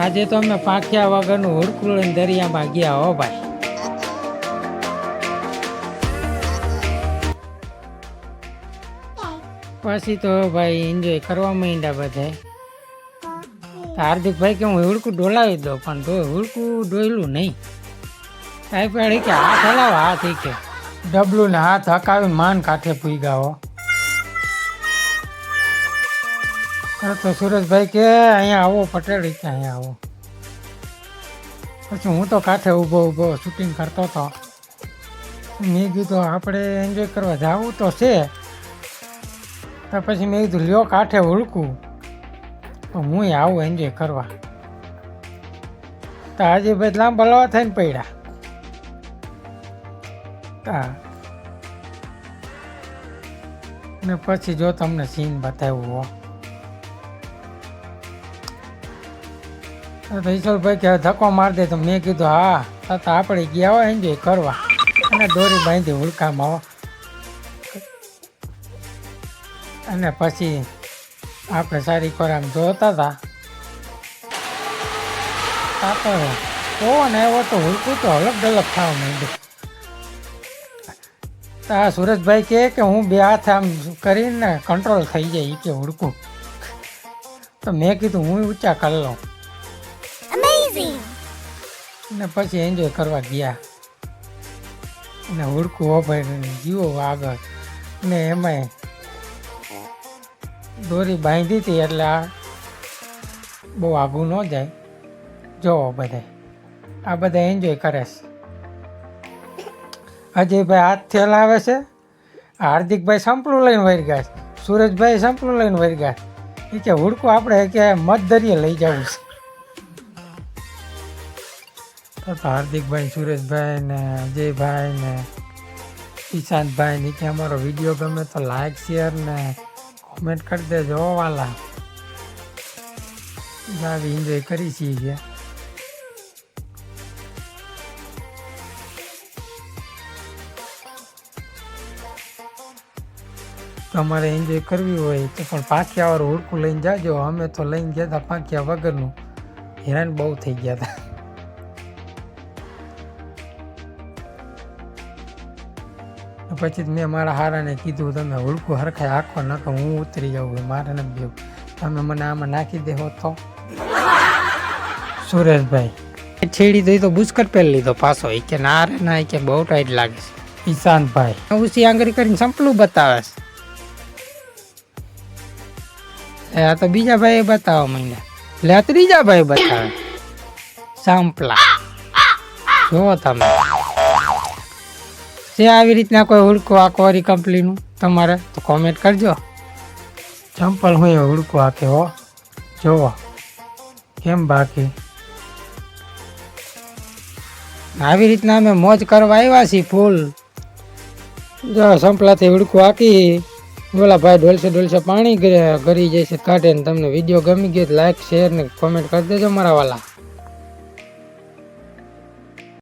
આજે તો અમે પાખ્યા વગરનું હુડકું લઈને દરિયામાં ગયા હો ભાઈ. પછી તો ભાઈ એન્જોય કરવા માંડ્યા બધાય હાર્દિકભાઈ કે હું હુડકું ડોલાવી દઉં, પણ હુડકું ડોયલું નહીં. સાહેબ કે હાથ હલાવો, હાથ કે. ડબલું ને હાથ હકાવીને માન કાંઠે પૂગ્યા હો. અરે તો સુરજભાઈ કે અહીંયા આવો, પટેલ કે અહીંયા આવો. પછી હું તો કાંઠે ઊભો ઊભો શૂટિંગ કરતો હતો. મેં કીધું, આપણે એન્જોય કરવા જવું તો છે. તો પછી મેં કીધું, લ્યો કાંઠે ઉળકું તો હું આવું એન્જોય કરવા. તો આજે ભાઈ લાંબા લવા થઈને પડ્યા. તા ને પછી જો તમને સીન બતાવ્યું હો ઈશ્વરભાઈ કે ધક્કો મારી દે તો મેં કીધું, હા તો આપણે ગયા હોય, એન્જોય કરવા. અને દોરી બાંધી હુડકામાં હો અને પછી આપણે સારી ખોરાક જોતા હતા. આ તો પવન આવ્યો તો હુલકું તો અલગ ડલગ થવા માંડ્યું આ સુરજભાઈ કહે કે હું બે હાથ આમ કરીને કંટ્રોલ થઈ જાય કે હુડકું તો મેં કીધું, હું ઊંચા કરી લઉં ને પછી એન્જોય કરવા ગયા. અને હુડકું ઓભાઈને જીવો આગળ. ને એમાંય દોરી બાંધી હતી એટલે આ બહુ આઘું ન જાય. જોવો બધા. આ બધા એન્જોય કરે છે. અજયભાઈ થયેલા આવે છે. હાર્દિકભાઈ સંપલું લઈને વહી ગયા સુરજભાઈ સંપલું લઈને વહી ગયા એ કે હુડકું આપણે કે મધદરિયે લઈ જવું છે. હાર્દિકભાઈ, સુરેશભાઈ ને અજયભાઈ ને ઈશાંતભાઈ નીચે અમારો વીડિયો ગમે તો લાઈક શેર ને કોમેન્ટ કરી દેજો વાલા. આવી એન્જોય કરી છીએ તમારે એન્જોય કરવી હોય તો પણ પાંખિયાવાળું હુડકું લઈને જાજો. અમે તો લઈને ગયા હતા પાંખિયા વગરનું. હેરાન બહુ થઈ ગયા હતા. પછી મેં મારા હારાને કીધું, તમે હુડકું હરખે આખો નકો હું ઉતરી જાઉં મારે નથી દેવું તમે મને આમાં નાખી દેવો તો? સુરેશભાઈ છેડી દઈ તો બુસ્કર પહેરી લીધો પાછો. એ કે ના રે, ના કે બહુ ટાઈટ લાગે છે. ઈશાંતભાઈ ઉસી આંગળી કરીને સંપલું બતાવે છે. આ તો બીજા ભાઈ બતાવો મને. આ ત્રીજા ભાઈ બતાવે. સાંપલા. જો તમે. છે આવી રીતના કોઈ હુડકો આકવારી કંપનીનું, તમારે તો કોમેન્ટ કરજો. ચંપલ હું એ હુડકો આકે હો. જોવો. કેમ બાકી? આવી રીતના અમે મોજ કરવા આવ્યા છીએ ફૂલ. જો સંપલાથી હુડકું આકી બોલા ભાઈ ડોલસે ડોલસે પાણી ગરી જાય છે કાઢે તમને વીડિયો ગમી ગયો લાઈક શેર ને કોમેન્ટ કરી દેજો મારા વાલા.